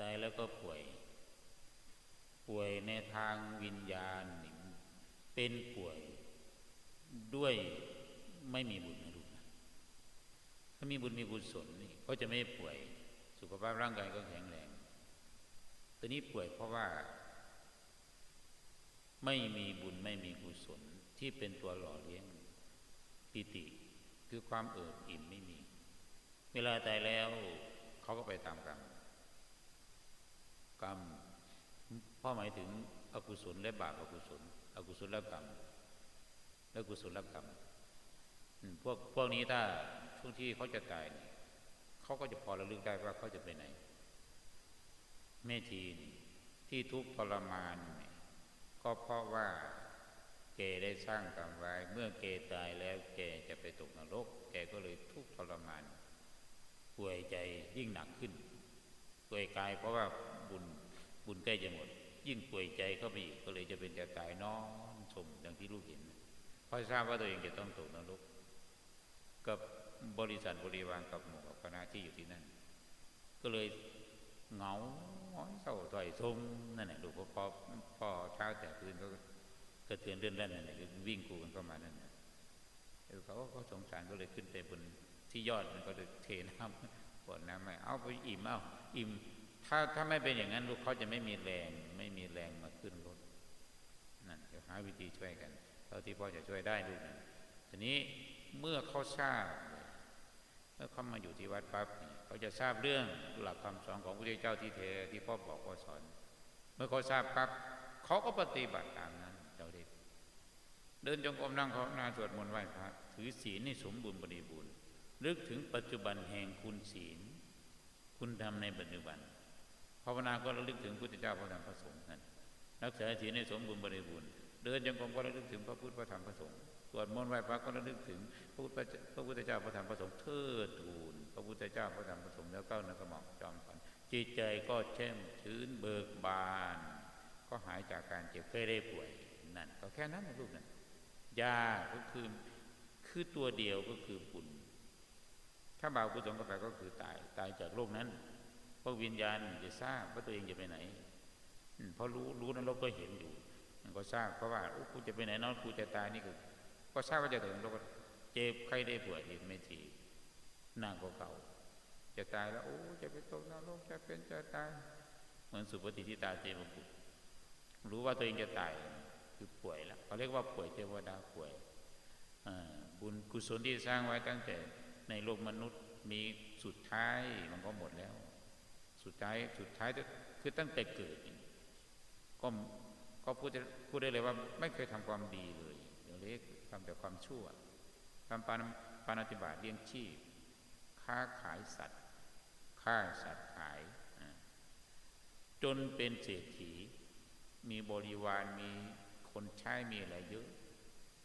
ตายแล้วก็ป่วย ป่วยในทางวิญญาณเป็นป่วยด้วยไม่มีบุญนะลูกนะถ้ามีบุญมีกุศลนี่ก็จะไม่ป่วย สุขภาพร่างกายก็แข็งแรงตอนนี้ป่วยเพราะว่า ไม่มีบุญไม่มีกุศลที่เป็นตัวหล่อเลี้ยงปิติ คือความเอิบอิ่มไม่มี เวลาตายแล้วเขาก็ไปตามกรรม กรรมพ่อหมายถึงอกุศลและบาปอกุศล อกุศลกรรมและกุศลกรรมพวกพวกนี้ถ้าช่วงที่เขาจะตายเขาก็จะพอระลึกได้ว่าเขาจะไปไหนแม่ทีนที่ทุกข์ทรมาน ก็เพราะว่าแกได้สร้างกรรมไว้ เมื่อแกตายแล้วแกจะไปตกนรก แกก็เลยทุกข์ทรมานป่วยใจยิ่งหนักขึ้น ป่วยกาย เพราะว่าบุญบุญใกล้จะหมด ยิ่งป่วยใจเข้าไปอีกก็เลยจะเป็นจะตายนอนชมดังที่ลูกเห็นเพราะทราบว่าตัวเองจะต้องตกนรกกับบริษัทบริวารกับหมู่กับคณะที่อยู่ที่นั่น ก็เลยเหงาเศร้าถอยทงนั่นแหละลูกพอพอพอเช้าแต่คืนก็กระเทือนเรื่องนั่นนั่นแหละวิ่งกูกันเข้ามานั่นเออเขาก็สงสารก็เลยขึ้นไปบนที่ยอดมันก็เลยเทน้ำ บ่อน้ำไม่เอาไปอิ่มเอาอิ่ม ถ้าถ้าไม่เป็นอย่างนั้นลูกเขาจะไม่มีแรง ไม่มีแรงมาขึ้นรถนั่นจะหาวิธีช่วยกันเท่าที่พ่อจะช่วยได้ลูกนะทีนี้เมื่อเขาทราบเมื่อเขามาอยู่ที่วัดปั๊บเขาจะทราบเรื่องหลักคำสอนของพระเจ้าที่เทที่พ่อบอกพ่อสอน เมื่อเขาทราบปั๊บเขาก็ปฏิบัติตามนั้นเจ้าเด็กเดินจงกรมนั่งภานาสวดมนต์ไหว้พระถือศีลนี่สมบูรณ์บริบูรณ์ นึกถึงปัจจุบันแห่งคุณศีล คุณธรรมในปัจจุบันภาวนาก็ระลึกถึงพุทธเจ้าพระธรรมพระสงฆ์นั่นรักษาศีลในสมบูรณ์บริบูรณ์เดินจงกรมก็ระลึกถึงพระพุทธพระธรรมพระสงฆ์สวดมนต์ไหว้พระก็ระลึกถึงพระพุทธพระพุทธเจ้าพระธรรมพระสงฆ์เทิดทูนพระพุทธเจ้าพระธรรมพระสงฆ์แล้วก้าวนักหม่อมจอมพันจิตใจก็แช่มชื้นเบิกบาน ก็หายจากการเจ็บเคยได้ป่วยนั่นก็แค่นั้นนะลูกนั่นยาก็คือคือตัวเดียวก็คือบุญ ถ้าบาปกุศลก็ไปก็คือตายตายจากโลกนั้นพราะวิญญาณจะทราบว่าตัวเองจะไปไหนเพราะรู้รู้นั้นเราก็เห็นอยู่มันก็ทราบเพราะว่าโอ้กูจะไปไหนนอนกูจะตายนี่คือก็ทราบว่าจะถึงเราก็เจ็บใครได้ป่วยอีกไม่ทีหน้าก็เก่า จะตายแล้วโอ้จะไปตกนรกจะเป็นจะตายเหมือนสุปฏิทิตาเทวบุรรู้ว่าตัวเองจะตายคือป่วยแล้วเขาเรียกว่าป่วยเทวดาป่วยบุญกุศลที่สร้างไว้ตั้งแต่ ในโลกมนุษย์มีสุดท้ายมันก็หมดแล้ว สุดท้ายสุดท้ายคือตั้งแต่เกิด ก็ก็พูดพูดได้เลยว่า ไม่เคยทำความดีเลยเดี๋ยวเล็กทำแต่ความชั่วทำปานปานาติบาตเลี้ยงชีพ ค้าขายสัตว์ฆ่าสัตว์ขาย จนเป็นเศรษฐี มีบริวารมีคนใช้มีอะไรเยอะ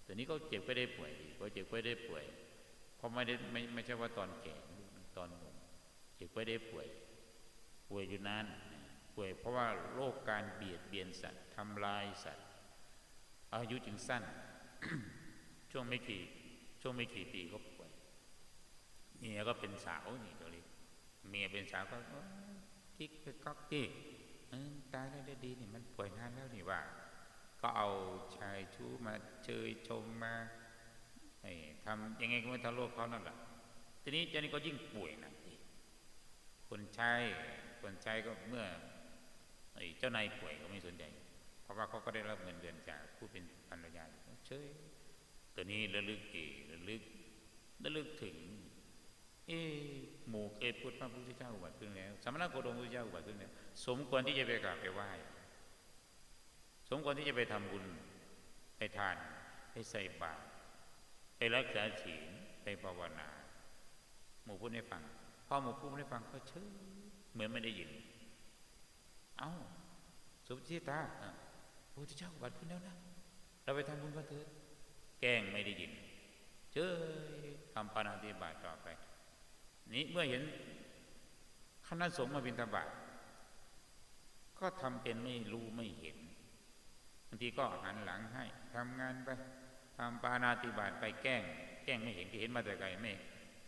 แต่นี้ก็เจ็บไปได้ป่วยก็เจ็บไปได้ป่วย เพราะไม่ได้ไม่ไม่ใช่ว่าตอนแก่ตอนหนุ่มเจ็บไปได้ป่วย ป่วยอยู่นานป่วยเพราะว่าโรคการเบียดเบียนสัตว์ทำลายสัตว์ อายุจึงสั้น ช่วงไม่กี่ช่วงไม่กี่ปีก็ป่วยเมียก็เป็นสาวนี่ตัวนี้เมียเป็นสาวก็กิ๊กไปก๊อกกี้ตายได้ดีนี่มันป่วยนานแล้วนี่ว่า ก็เอาชายชู้มาเชยชมมา ทำยังไงก็ไม่ทะโลกเขานั่นแหละทีนี้เจ้านี่ก็ยิ่งป่วยนะคนใช้คนใช้ก็เมื่อเจ้านายป่วยก็ไม่สนใจ เพราะว่าเขาก็ได้รับเงินเดือนจากผู้เป็นภรรยาเฉยตัวนี้ระลึกเอระลึกระลึกถึง เอหมู่เคยพูดพระพุทธเจ้าอุบัติขึ้นแล้วสมณโคดมพุทธเจ้าอุบัติขึ้นแล้วสมควรที่จะไปกราบไปไหว้สมควรที่จะไปทำบุญไปทานไปใส่บาตร ไปรักษาศีลไปภาวนา หมู่พูดให้ฟังพอหมู่พูดให้ฟังก็เชื่อเหมือนไม่ได้ยิน เอา้าสุภชิตาพระพุทธเจ้าบัดขึ้นแล้วนะ เราไปทำบุญกันเถิดแกล้งไม่ได้ยินเจอทำปานาติบาตต่อไป นี้เมื่อเห็นคณะสงฆ์มาบิณฑบาตก็ทำเป็นไม่รู้ไม่เห็นบางทีก็หันหลังให้ทำงานไป ทำปานาติบาตไปแกล้ง แกล้งไม่เห็นเห็นมาแต่ไกลไม่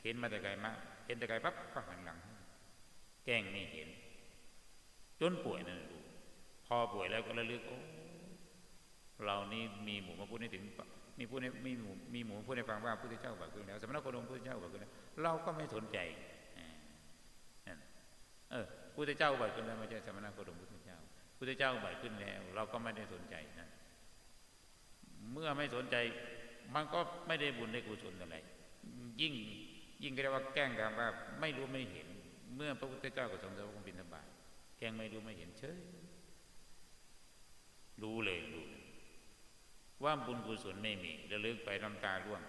เห็นมาแต่ไกลมาเห็นแต่ไกลปั๊บก็หันหลัง แกล้งไม่เห็น จนป่วยนั่นลูกพอป่วยแล้วก็ระลึกโอ้เรานี่มีหมู่มาพูดให้ถึงมีพูดให้มีหมู่มีหมู่พูดให้ฟังว่าพระพุทธเจ้าบัตรขึ้นแล้วสมณโคดมพุทธเจ้าบัตรขึ้นแล้วเราก็ไม่สนใจเออพระพุทธเจ้าบัตรขึ้นแล้วไม่ใช่สมณโคดมพุทธเจ้าพระพุทธเจ้าบัตรขึ้นแล้ว เราก็ไม่ได้สนใจนะ เมื่อไม่สนใจ มันก็ไม่ได้บุญได้กุศลอะไรยิ่งยิ่งเรียกว่าแกล้งทำว่าไม่รู้ไม่เห็น เมื่อพระพุทธเจ้ากับสงฆ์สาวกบิณฑบาตแกล้งไม่รู้ไม่เห็นเฉยรู้เลยรู้ว่าบุญกุศลไม่มีระลึกไปน้ำตาร่วง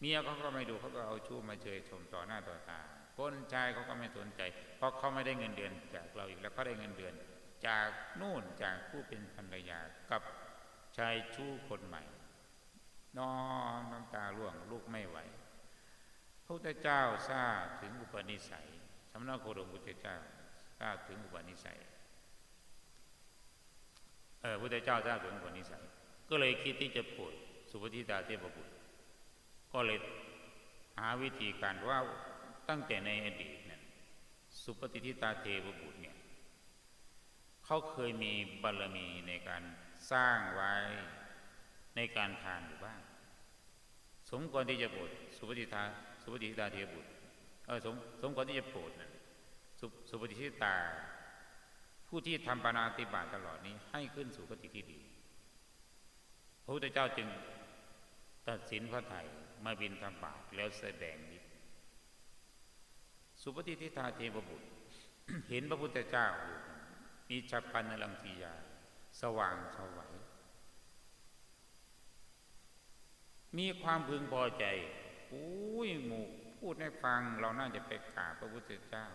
เมียเขาก็ไม่ดูเขาก็เอาชู้มาเชยชมต่อหน้าต่อตาคนชายเขาก็ไม่สนใจ เพราะเขาไม่ได้เงินเดือนจากเราอีกแล้วเขาได้เงินเดือน จากนู่นจากผู้เป็นภรรยากับ ชายชู้คนใหม่ นอนน้ำตาร่วงลูกไม่ไหวพระพุทธเจ้าทราบถึงอุปนิสัยสำนักโคดมพุทธเจ้าทราบถึงอุปนิสัยเออพุทธเจ้าทราบถึงอุปนิสัย ก็เลยคิดที่จะปวดสุปฏิตาเทพบุตรก็เลยหาวิธีการว่าตั้งแต่ในอดีตเนี่ยสุปฏิทิตาเทพบุตรเนี่ยเขาเคยมีบารมีในการ สร้างไว้ในการทานอยู่บ้าง สมควรที่จะโปรดสุปฏิทาสุปฏิทิตาเทพบุตรเออสมสมควรที่จะโปรดนะสุสุปฏิทิตา ผู้ที่ทำปานาติบาตตลอดนี้ให้ขึ้นสู่กติที่ดีพระพุทธเจ้าจึงตัดสินพระไถ่มาบินทบาทแล้วแสดงนี้สุปฏิทิตาเทพบุตร เห็นพระพุทธเจ้าอยู่มีฉับพันนลังทียา สว่างสวัยมีความพึงพอใจอุ้ยหมู่พูดให้ฟัง เราน่าจะไปกราบพระพุทธเจ้า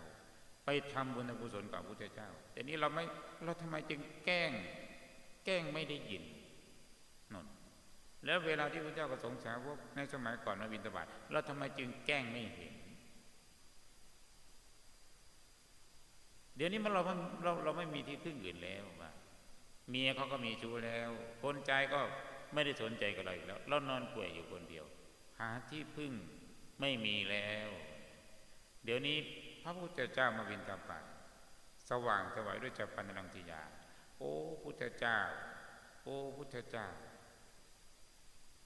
ไปทำบุญกุศลกับพระพุทธเจ้า แต่นี้เราไม่เราทำไมจึงแกล้ง แกล้งไม่ได้ยินนนแล้วเวลาที่พระเจ้าก็สงสารพวกในสมัยก่อนมาบินตบาทเราทำไมจึงแกล้งไม่เห็น เดี๋ยวนี้มันเราเราเราไม่มีที่พึ่งอื่นแล้ว เมียเขาก็มีชู้แล้ว คนใจก็ไม่ได้สนใจกับเราอีกแล้วเรานอนป่วยอยู่คนเดียว หาที่พึ่งไม่มีแล้ว เดี๋ยวนี้พระพุทธเจ้ามาวินตาปสว่างสวัยด้วยจัปันนังทิยา โอ้พุทธเจ้า โอ้พุทธเจ้า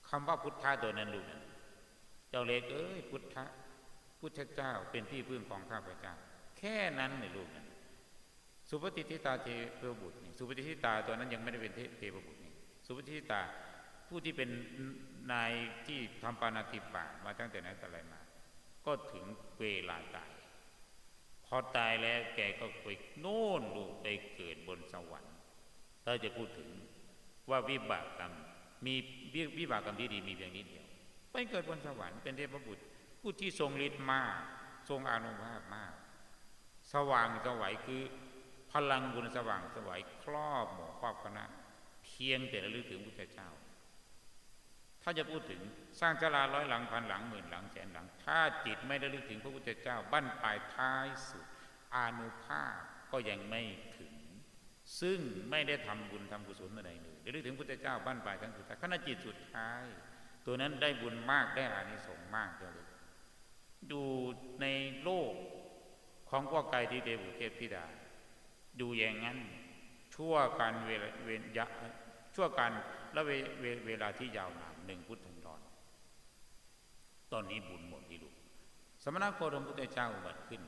คำว่าพุทธะตัวนั้นลูกนั้นเจ้าเล็กเอ้ยพุทธะพุทธเจ้าเป็นที่พึ่งของข้าพเจ้า แค่นั้นเลยลูกนั้น สุปฏิทิตาเทพบุตรนี่สุปฏิทิตาตัวนั้นยังไม่ได้เป็นเทพบุตรนี่สุปฏิทิตาผู้ที่เป็นนายที่ทำปานาติปามาตั้งแต่นั้นแต่ไรมา ก็ถึงเวลาตาย พอตายแล้วแกก็ไปโน่นดูไปเกิดบนสวรรค์ถ้าจะพูดถึงว่าวิบากกรรมมีวิบากกรรมที่ดีมีเพียงนิดเดียวไปเกิดบนสวรรค์เป็นเทพบุตรผู้ที่ทรงฤทธิ์มาก ทรงอานุภาพมาก สว่างสวัยคือ ลังบุญสว่างสวัยครอบหมู่ครอบคณะ เพียงแต่ระลึกถึงพระเจ้า ถ้าจะพูดถึงสร้างจลาร้อยหลังพันหลังหมื่นหลังแสนหลัง ถ้าจิตไม่ได้ลึกถึงพระพุทธเจ้าบั้นปลายท้ายสุดอานุภาพก็ยังไม่ถึง ซึ่งไม่ได้ทำบุญทำกุศลอะไรเลยได้ลึกถึงพระพุทธเจ้าบั้นปลายทั้งสุดท้ายขณะจิตสุดท้าย ตัวนั้นได้บุญมากได้อานิสงส์มากเลยดูในโลกของพวกไกที่เดบุเทพธิดา ดูอย่างนั้น ชั่วการเวลาเวยะชั่วการและเวเวเวลาที่ยาวนานหนึ่งพุทธันดรตอนนี้บุญหมดที่ลูกสมณโคดมพุทธเจ้าอุบัติขึ้น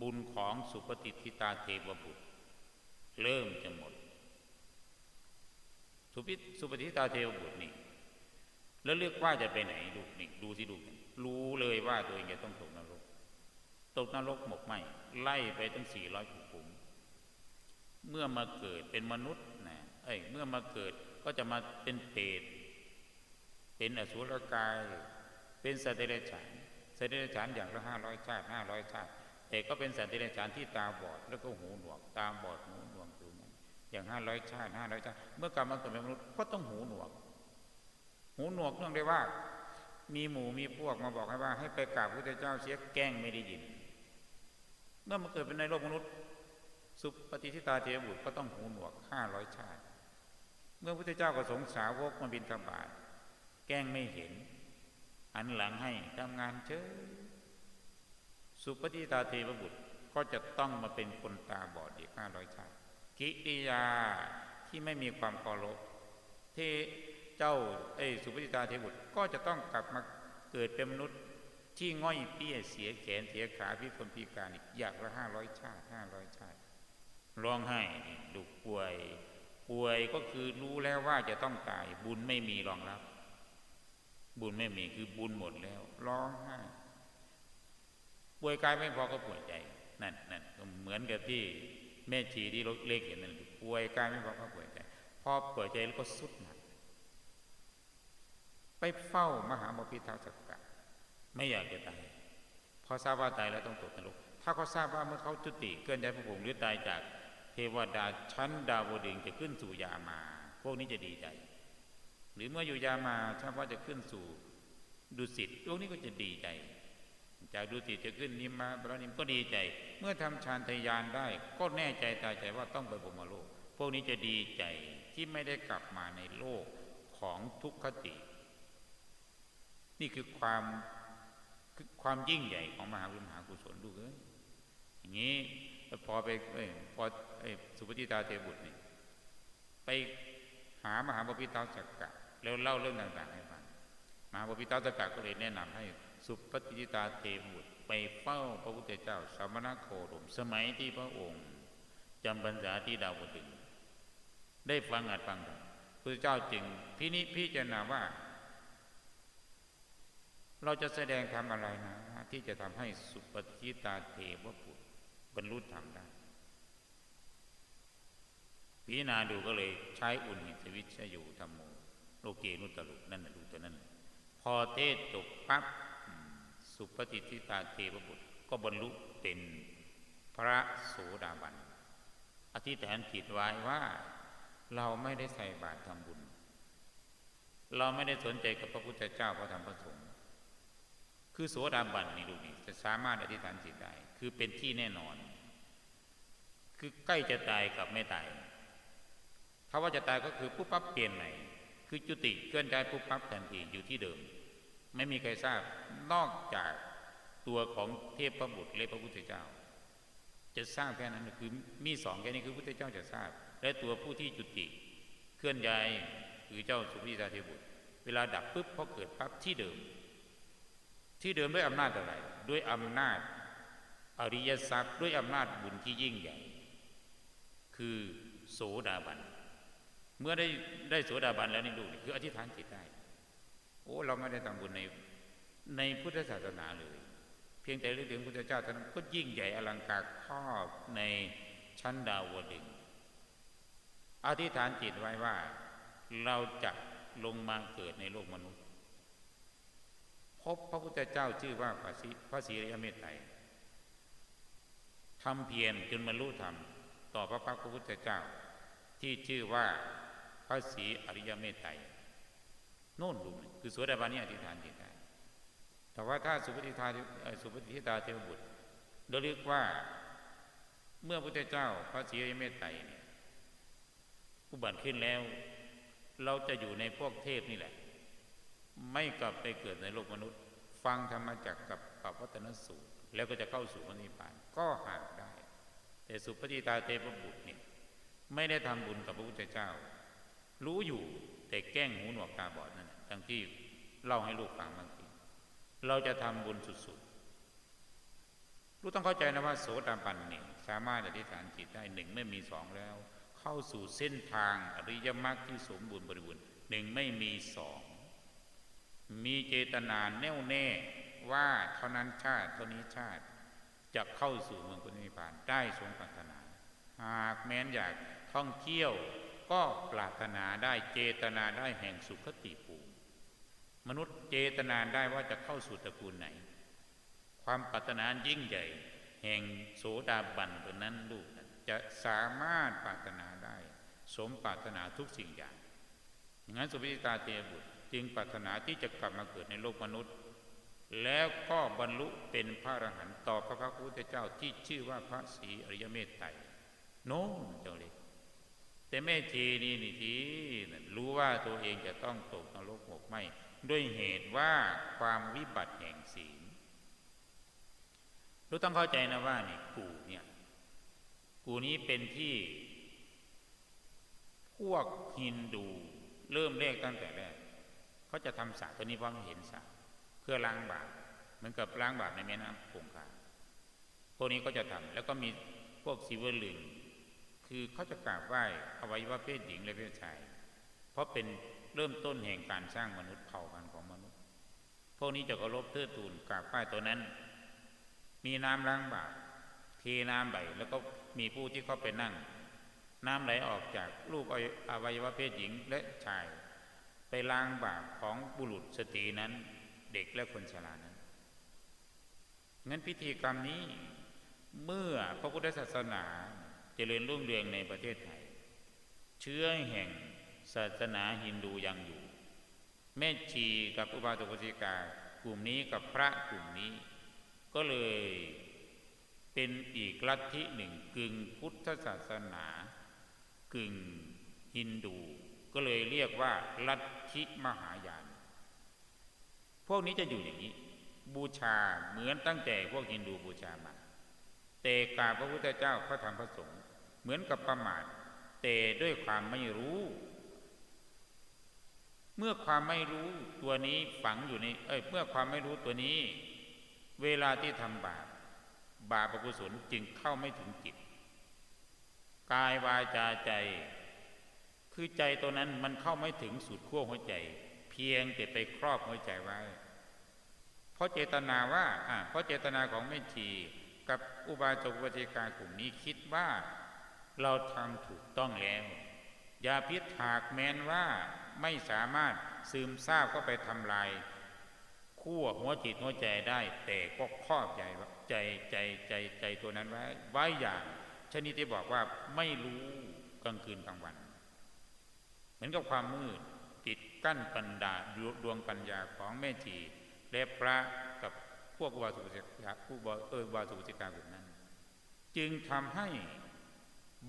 บุญของสุปฏิทิตาเทวบุตร เริ่มจะหมด สุปิสุปฏิทิตาเทวบุตรนี่แล้วเลือกว่าจะไปไหนลูกนี่ดูสิลูกรู้เลยว่าตัวเองจะต้องตกนรก ตกนรกหมกไหมไล่ไปตั้งสี่ร้อยขุ เมื่อมาเกิดเป็นมนุษย์นะเอ้ยเมื่อมาเกิดก็จะมาเป็นเปรตเป็นอสุรกาย เป็นสัตว์เดรัจฉานสัตว์เดรัจฉานอย่างละห้าร้อยชาติห้าร้อยชาติแต่ก็เป็นสัตว์เดรัจฉานที่ตาบอดแล้วก็หูหนวก ตาบอดหูหนวกอยู่อย่างห้าร้อยชาติห้าร้อยชาติเมื่อกลับมาเกิดเป็นมนุษย์ก็ต้องหูหนวก หูหนวกเนื่องได้ว่า มีหมู่มีพวกมาบอกให้ว่า ให้ไปกราบพระเจ้าเสียแกล้งไม่ได้ยิน เมื่อมาเกิดเป็นในโลกมนุษย์ สุปฏิทิตาเทวบุตรก็ต้องหูหนวกห้าร้อยชาติ เมื่อพระเจ้าก็สงสาวกมาบินธบาตแกล้งไม่เห็นหันหลังให้ทำงานเชยสุปฏิตาเทวบุตรก็จะต้องมาเป็นคนตาบอดอีกห้าร้อยชาติ กิริยาที่ไม่มีความเคารพที่เจ้าไอ้สุปฏิตาเทบุตรก็จะต้องกลับมาเกิดเป็นมนุษย์ที่ง่อยเปี้ยเสียแขนเสียขาพิกลพิการอีกอยางละห้าร้อยชาติห้าร้อยชาติ ร้องไห้ดุป่วย ป่วยก็คือรู้แล้วว่าจะต้องตาย บุญไม่มีรองรับ บุญไม่มีคือบุญหมดแล้ว ร้องไห้ป่วยกายไม่พอก็ป่วยใจนั่นนั่นเหมือนกับที่แม่ชีที่เล็กเห็นนั่นป่วยกายไม่พอก็ป่วยใจพอป่วยใจแล้วก็สุดหนักไปเฝ้ามหาบพิทักษ์สักกะไม่อยากจะตายพอทราบว่าตายแล้วต้องตกนรกถ้าเขาทราบว่าเมื่อเขาจุติเกินใจพระผมหรือตายจาก เทวดาชั้นดาวดึงจะขึ้นสู่ยามา พวกนี้จะดีใจ หรือเมื่ออยู่ยามาทราว่าจะขึ้นสู่ดุสิตพวกนี้ก็จะดีใจ จากดุสิตจะขึ้นนิมมาพระนิมก็ดีใจ เมื่อทำฌานทยานได้ ก็แน่ใจตายใจว่าต้องไปบรมโลก พวกนี้จะดีใจที่ไม่ได้กลับมาในโลกของทุกขติ นี่คือความคือความยิ่งใหญ่ของมหาวิมหากุศลดูเอ้ยอย่างนี้ พอไปพอสุปฏิตาเทบุตรนี่ไปหามหาบพิตาจักกะแล้วเล่าเรื่องต่างๆให้ฟังมหาบพิตาจักกะก็เลยแนะนำให้สุปฏิตาเทบุตรไปเฝ้าพระพุทธเจ้าสมณโคดมสมัยที่พระองค์จำพรรษาที่ดาวดึงได้ฟังอัดฟังพระพุทธเจ้าจึงพินิพิจารณาว่า เราจะแสดงทำอะไรนะ ที่จะทำให้สุปฏิตาเทวบุตร บรรลุธรรมได้พิจารณาดูก็เลยใช้อุ่นหิสวิชยูธรรมโมโลเกนุตลุนั่นนะดูตัวนั้น พอเทศจบปั๊บสุปฏิทิตาเทวบุตร ก็บรรลุเป็นพระโสดาบัน อธิษฐานจิตไว้ว่าเราไม่ได้ใส่บาตรทำบุญ เราไม่ได้สนใจกับพระพุทธเจ้าพระธรรมพระสงฆ์ คือโสดาบันนี่ดูนี่จะสามารถอธิษฐานจิตได้ คือเป็นที่แน่นอน คือใกล้จะตายกับไม่ตายถ้าว่าจะตายก็คือปุ๊บปั๊บเปลี่ยนใหม่ คือจุติเคลื่อนย้ายปุ๊บปั๊บทันทีอยู่ที่เดิม ไม่มีใครทราบนอกจากตัวของเทพประบุตรและพระพุทธเจ้า จะทราบแค่นั้นคือมีสองแค่นี้คือพุทธเจ้าจะทราบ และตัวผู้ที่จุติเคลื่อนย้ายคือเจ้าสุภิตาเทบุตร เวลาดับปุ๊บพอเกิดปั๊บที่เดิม ที่เดิมด้วยอำนาจอะไร ด้วยอำนาจอริยทรัพย์ด้วยอำนาจบุญที่ยิ่งใหญ่ คือโสดาบัน เมื่อได้ได้โสดาบันแล้วนี่ดูคืออธิษฐานจิตได้ โอ้เราไม่ได้ทำบุญในในพุทธศาสนาเลย เพียงแต่เรื่องถึงพุทธเจ้าท่านก็ยิ่งใหญ่อลังการครอบในชั้นดาวดึงอธิษฐานจิตไว้ว่าเราจะลงมาเกิดในโลกมนุษย์ พบพระพุทธเจ้าชื่อว่าพระศรีพระศรีริยเมตไตรทำเพียรจนบรรลุธรรม ต่อพระพักพระพุทธเจ้า ที่ชื่อว่าพระศรีอริยเมตไตรโน่นดูคือสวดาบานี้อธิษฐานจิตได้แต่ว่าถ้าสุปฏิทาสุปฏิทาเทวบุตรเราเรียกว่าเมื่อพระพุทธเจ้าพระศรีอริยเมตไตรเนี่ยอุบัติขึ้นแล้ว เราจะอยู่ในพวกเทพนี่แหละ ไม่กลับไปเกิดในโลกมนุษย์ ฟังธรรมจักกับปวัตนสูตร แล้วก็จะเข้าสู่พระนิพพานก็หาได้ แต่สุปฏิตาเทพบุตรเนี่ยไม่ได้ทำบุญกับพระพุทธเจ้า รู้อยู่แต่แกล้งหูหนวกตาบอดนั่นทั้งที่เล่าให้ลูกฟังบางทีเราจะทำบุญสุดๆรู้ต้องเข้าใจนะว่าโสดาบันเนี่ยสามารถอธิษฐานจิตได้หนึ่งไม่มีสองแล้ว เข้าสู่เส้นทางอริยมรรคที่สมบูรณ์บริบูรณ์หนึ่งไม่มีสอง มีเจตนาแน่วแน่ว่าเท่านั้นชาติเท่านี้ชาติจะเข้าสู่เมืองพุทธนิพพานได้สมปรารถนา หากแม้นอยากท่องเที่ยวก็ปรารถนาได้เจตนาได้แห่งสุขติภูมิมนุษย์เจตนาได้ว่าจะเข้าสู่ตระกูลไหน ความปรารถนายิ่งใหญ่ แห่งโสดาบันตัวนั้นลูกจะสามารถปรารถนาได้ สมปรารถนาทุกสิ่งอย่างงั้นสุภิตาเทบุตร จึงปรารถนาที่จะกลับมาเกิดในโลกมนุษย์ แล้วก็บรรลุเป็นพระอรหันต์ต่อพระพุทธเจ้าที่ชื่อว่าพระศรีอริยเมตไตรโน้นเจ้าเลยแต่แม่ชีนี่นี่ทีรู้ว่าตัวเองจะต้องตกนรกหมกไหมด้วยเหตุว่าความวิบัติแห่งศีลรู้ต้องเข้าใจนะว่านี่กูเนี่ยกูนี้เป็นที่ พวกฮินดู เริ่มแรกตั้งแต่แรก เขาจะทำสระตัวนี้เพราะเห็นสระเพื่อล้างบาปเหมือนกับล้างบาปในแม่น้ำคงคาพวกนี้ก็จะทำแล้วก็มีพวกซีเวอร์ลึงคือเขาจะกราบไหว้อวัยวะเพศหญิงและเพศชาย เพราะเป็นเริ่มต้นแห่งการสร้างมนุษย์เผ่าพันธุ์ของมนุษย์ พวกนี้จะเคารพเทิดทูนกราบไหว้ตัวนั้น มีน้ำล้างบาปเทน้ำใบแล้วก็มีผู้ที่เขาไปนั่ง น้ำไหลออกจากลูกอวัยวะเพศหญิงและชาย ไปล้างบาปของบุรุษสตรีนั้น เด็กและคนชรานั้นงั้นพิธีกรรมนี้เมื่อพระพุทธศาสนาจเจริญรุ่งเรืองในประเทศไทย เชื้อแห่งศาสนาฮินดูยังอยู่ แม่ชีกับอุบาสกอุบาสิกากลุ่มนี้กับพระกลุ่มนี้ ก็เลยเป็นอีกลัทธิหนึ่งกึ่งพุทธศาสนา กึ่งฮินดู ก็เลยเรียกว่าลัท ธิมหายาน พวกนี้จะอยู่อย่างนี้ บูชาเหมือนตั้งแต่พวกฮินดูบูชามาแต่กาพระพุทธเจ้าพระธรรมพระสงฆ์เหมือนกับประมาทแต่ด้วยความไม่รู้ เมื่อความไม่รู้ตัวนี้ฝังอยู่ในเอ้ยเมื่อความไม่รู้ตัวนี้ เวลาที่ทำบาปบาปกุศลจึงเข้าไม่ถึงจิตกายวาจาใจ คือใจตัวนั้นมันเข้าไม่ถึงสุดขั้วหัวใจ เพียงแต่ไปครอบหัวใจไว้ เพราะเจตนาว่าอ่าเพราะเจตนาของแม่ชีกับอุบาสกวจิกากลุ่มนี้คิดว่าเราทำถูกต้องแล้วอย่าพิษหากแม้นว่าไม่สามารถซึมซาบก็ไปทำลายขั้วหัวจิตหัวใจได้ แต่ก็ครอบใจใจใจใจใจตัวนั้นไว้ไว้อย่างชนิดที่บอกว่าไม่รู้กลางคืนกลางวัน เหมือนกับความมืดปิดกั้นปัญญาดวงปัญญาของแม่จีและพระกับพวกวาสุสิกาผู้เออวาสุสิกากลุ่มนั้น จึงทำให้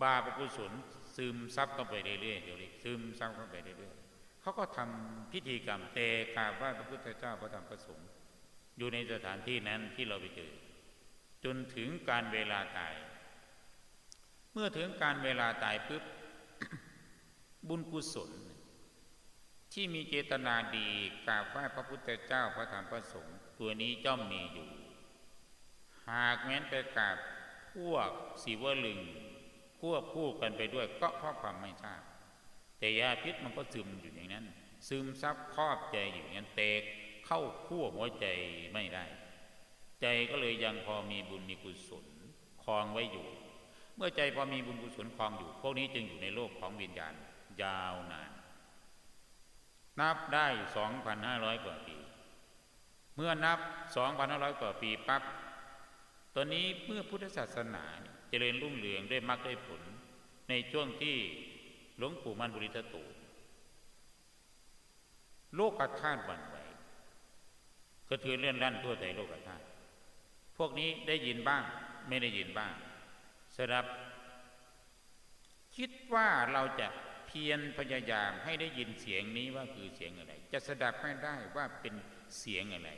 บาปกุศลซึมซับเข้าไปเรื่อยๆเดี๋ยวนี้ซึมซับเข้าไปเรื่อยๆเขาก็ทำพิธีกรรมเตะกราบไหว้พระพุทธเจ้าพระธรรมพระสงฆ์อยู่ในสถานที่นั้นที่เราไปเจอจนถึงการเวลาตาย เมื่อถึงการเวลาตายปุ๊บ บุญกุศล ที่มีเจตนาดีกราบไหว้พระพุทธเจ้าพระธรรมพระสงฆ์ตัวนี้จ้อมมีอยู่ หากแม้นไปกราบพวกสีวลึงควบคู่กันไปด้วยก็เพราะความไม่ทราบแต่ยาพิษมันก็ซึมอยู่อย่างนั้น ซึมซับครอบใจอยู่อย่างนั้นเตกเข้าขั้วหัวใจไม่ได้ ใจก็เลยยังพอมีบุญมีกุศลคลองไว้อยู่ เมื่อใจพอมีบุญกุศลคลองอยู่ พวกนี้จึงอยู่ในโลกของวิญญาณ ยาวนาน นับได้สองพันห้าร้อยกว่าปี เมื่อนับสองพันห้าร้อยกว่าปีปั๊บตอนนี้เมื่อพุทธศาสนาเจริญรุ่งเรืองได้มรรคได้ผล ในช่วงที่หลวงปู่มันบุริตตูโลกธาตุวันไหวกระเทือนเลื่อนลั่นทั่วใจโลกธาตุพวกนี้ได้ยินบ้างไม่ได้ยินบ้างสำหรับคิดว่าเราจะ พียรพยายามให้ได้ยินเสียงนี้ว่าคือเสียงอะไร จะสดับให้ได้ว่าเป็นเสียงอะไร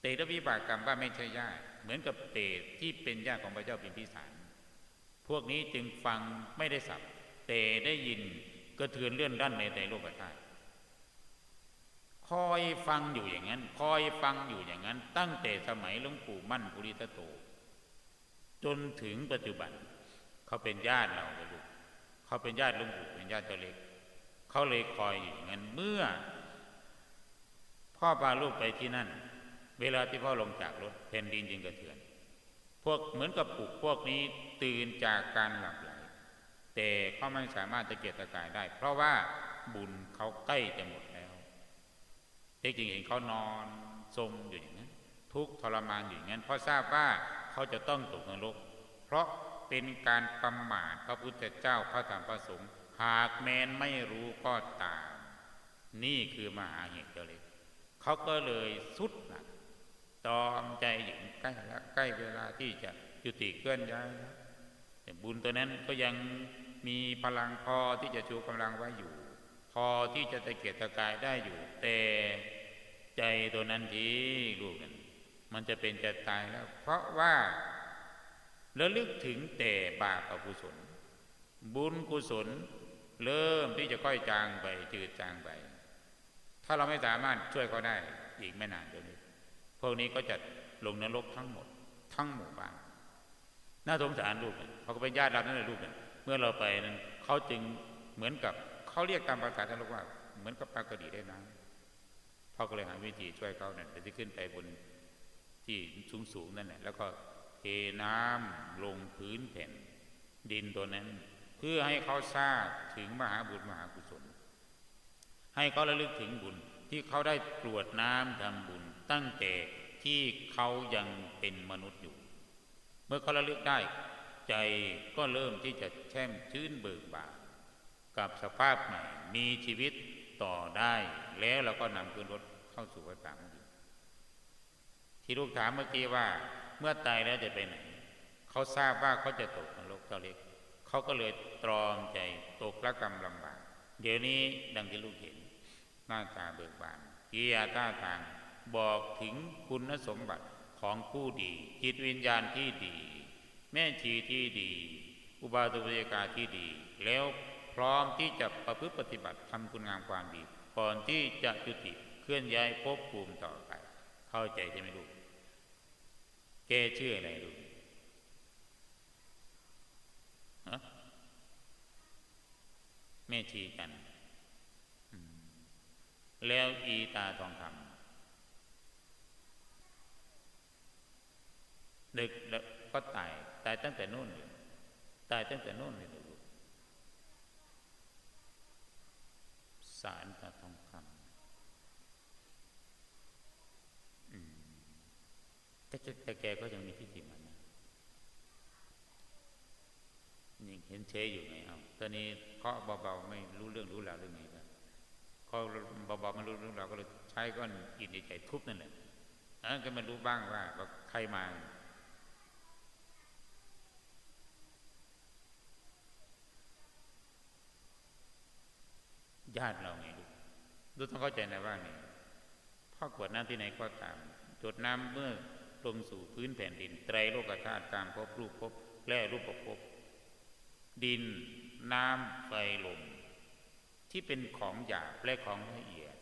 เตระวิบากกรรมว่าไม่ใช่ญาติเหมือนกับเตที่เป็นญาติของพระเจ้าพิมพิสาร พวกนี้จึงฟังไม่ได้สับแต่ได้ยินกระเทือนเลื่อนด้านในใจโลกธาตุคอยฟังอยู่อย่างนั้น คอยฟังอยู่อย่างนั้น ตั้งแต่สมัยหลวงปู่มั่นปุริตโต จนถึงปัจจุบัน เขาเป็นญาติเราลูก เขาเป็นญาติลวงปู่เป็นญาติเจ้าเล็ก เขาเลยคอยอยู่อย่างนั้นเมื่อ พ่อพาลูกไปที่นั่น เวลาที่พ่อลงจากรถแผ่นดินจึงกระเทือน พวกเหมือนกับปลุกพวกนี้ตื่นจากการหลับไหลแต่เขาไม่สามารถจะเกียรตะกายได้ เพราะว่าบุญเขาใกล้จะหมดแล้วจริงๆเห็นเขานอนสมอยู่อย่างนั้นทุกทรมานอยู่อย่างนั้นเพราะทราบว่าเขาจะต้องตกนรก เพราะ เป็นการประมาทพระพุทธเจ้าพระธรรมพระสงฆ์หากแมนไม่รู้ก็ตาม นี่คือมหาเหตุเล็กเขาก็เลยสุดหนักตอมใจอยู่ใกล้แล้วใกล้เวลาที่จะยุติเคลื่อนย้ายแต่บุญตัวนั้นก็ยังมีพลังพอที่จะชูกำลังไว้อยู่ พอที่จะตะเกียกตะกายได้อยู่ แต่ใจตัวนั้นที่ลูกนั้นมันจะเป็นจะตายแล้ว เพราะว่า ระลึกถึงแต่บาปอกุศล บุญกุศล เริ่มที่จะค่อยจางไปจืดจางไป ถ้าเราไม่สามารถช่วยเขาได้อีกไม่นานเดี๋ยวนี้ พวกนี้ก็จะลงนรกทั้งหมด ทั้งหมู่บ้านน่าสงสารลูกเขาก็เป็นญาติเรานั่นแหละลูกเมื่อเราไปนั้นเขาจึงเหมือนกับเขาเรียกตามภาษาท่านลูกว่า เหมือนกับปลากระดีได้น้ำพ่อก็เลยหาวิธีช่วยเขาเนี่ยที่ขึ้นไปบนที่สูงสูงนั่นแหละแล้วก็ น้ำลงพื้นแผ่น ดินตัวนั้น เพื่อให้เขาทราบถึงมหาบุญมหากุศล ให้เขาระลึกถึงบุญที่เขาได้กรวดน้ำทำบุญ ตั้งแต่ที่เขายังเป็นมนุษย์อยู่ เมื่อเขาระลึกได้ ใจก็เริ่มที่จะแช่มชื่นเบิกบานกับสภาพใหม่มีชีวิตต่อได้แล้วเราก็นำขึ้นรถเข้าสู่วัฏฏะของที่ลูกถามเมื่อกี้ว่า เมื่อตายแล้วจะไปไหน เขาทราบว่าเขาจะตกนรกเจ้าเล็ก เขาก็เลยตรอมใจตกละกรรมลำบาก เดี๋ยวนี้ดังที่ลูกเห็น หน้าตาเบิกบานกิริยาท่าทางบอกถึงคุณสมบัติของผู้ดี จิตวิญญาณที่ดี แม่ชีที่ดี อุบาสกาที่ดี แล้วพร้อมที่จะประพฤติปฏิบัติทำคุณงามความดี ก่อนที่จะจุติเคลื่อนย้ายภพภูมิต่อไป เข้าใจใช่ไหมลูก ชื่ออะไรลูกแม่ชีกัน แล้วอีตาทองคำดึกก็ตาย ตายตั้งแต่นู่นเลยตายตั้งแต่นู่นเลยลูกสารตาทองคำ แต่แต่แกก็ยังมีพิธีมันนะนี่เห็นเชยอยู่ไงเอาตอนนี้เคาะเบาๆไม่รู้เรื่องรู้ราวเรื่องไงกันเคาะเบาๆไม่รู้เรื่องราวก็เลยใช้ก้อนอิฐในใจทุบนั่นแหละอันนั้นก็ม่รู้บ้างว่าใครมาญาติเราไงลูกดูต้องเข้าใจนะว่านี่พ่อกวดน้ำที่ไหนก็ตามจดน้ำเมื่อ ลงสู่พื้นแผ่นดิน ไตรโลกธาตุการพบรูปพบแร่รูปประพบดิน น้ำไฟลมที่เป็นของหยาบและของละเอียด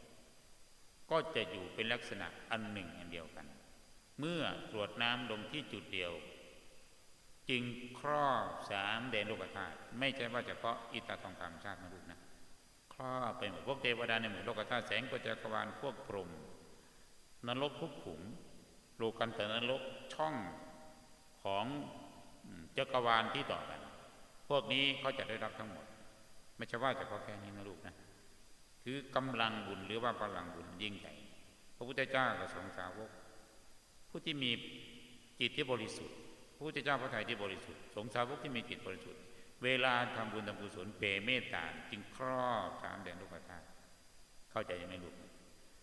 ก็จะอยู่เป็นลักษณะอันหนึ่งอันเดียวกัน เมื่อตรวจน้ำลงที่จุดเดียว จึงครอบสามแดนโลกธาตุไม่ใช่ว่าเฉพาะอิตาทองคำชาตินะลูกนะครอบไปหมดพวกเทวดาในหมู่โลกธาตุแสงกจักวาลพวกพรหมนรกทุกขุม ลกันแต่นรกช่องของจักรวาลที่ต่อกัน พวกนี้เขาจะได้รับทั้งหมด ไม่ใช่ว่าเฉพาะแค่นี้นะลูกนะ คือกำลังบุญหรือว่าพลังบุญยิ่งใหญ่พระพุทธเจ้ากับสงสาวก ผู้ที่มีจิตที่บริสุทธิ์พระพุทธเจ้าพระทัยที่บริสุทธิ์ สงสาวกที่มีจิตบริสุทธิ์ เวลาทำบุญทำกุศลเปรเมตตาจึงครอบสามแดนโลกธาตุเข้าใจยังไม่ลูก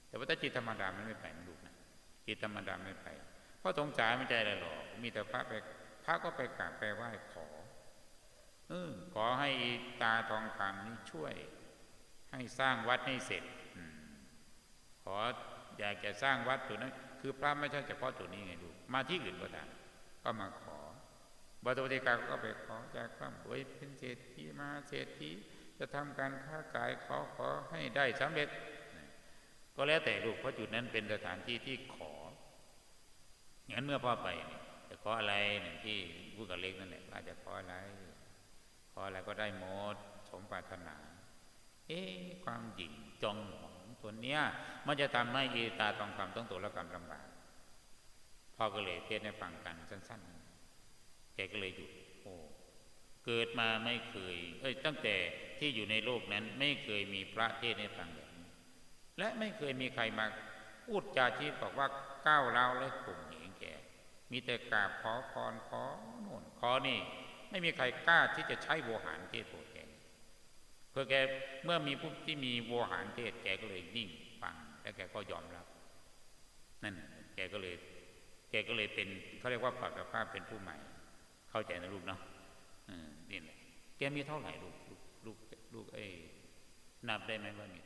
แต่ว่าถ้าจิตธรรมดามันไม่ไปนลูกนะ จิตธรรมดาไม่ไป เพราะสงสารไม่ใจอะไรหรอก มีแต่พระไปพระก็ไปกราบไปไหว้ขอเออขอให้ตาทองคำนี้ช่วย ให้สร้างวัดให้เสร็จอขออยากจะสร้างวัดตัวนั้น คือพระไม่ใช่เฉพาะตัวนี้ไงดูมาที่อื่นก็ได้ก็มาขอบัตรติกาก็ไปขอจากความรวยเป็นเศรษฐีมาเศรษฐีจะทำการค้าขายขอขอให้ได้สำเร็จ ก็แล้วแต่ลูกเพราะจุดนั้นเป็นสถานที่ที่ขอ งั้นเมื่อพ่อไปจะขออะไรเนี่ยที่พูดกับเล็กนั่นแหละอาจจะขออะไร ขออะไรก็ได้หมดสมปรารถนา เอ๊ความหยิ่งจองหองตัวเนี้ย มันจะทำให้อีตาทองคำต้องตัวละกรรมลำบากพ่อก็เลยเทศให้ฟังกันสั้นๆแกก็เลยหยุดโอ้เกิดมาไม่เคย เอ้ยตั้งแต่ที่อยู่ในโลกนั้นไม่เคยมีพระเทศให้ฟังแบบนี้และไม่เคยมีใครมาพูดจาที่บอกว่าก้าวเล้าและข่มเห มีแต่กราบขอพรขอโน่นขอนี่ ไม่มีใครกล้าที่จะใช้โวหารเทศโปรดแกเพื่อแกเมื่อมีผู้ที่มีโวหารเทศแกก็เลยนิ่งฟังแล้วแกก็ยอมรับ นั่นแกก็เลย แกก็เลยเป็นเขาเรียกว่าปรับภาพเป็นผู้ใหม่ เข้าใจนะลูกเนาะนี่แหละแกมีเท่าไหร่ลูกลูกลูกเอ้นับได้ไหมว่ามี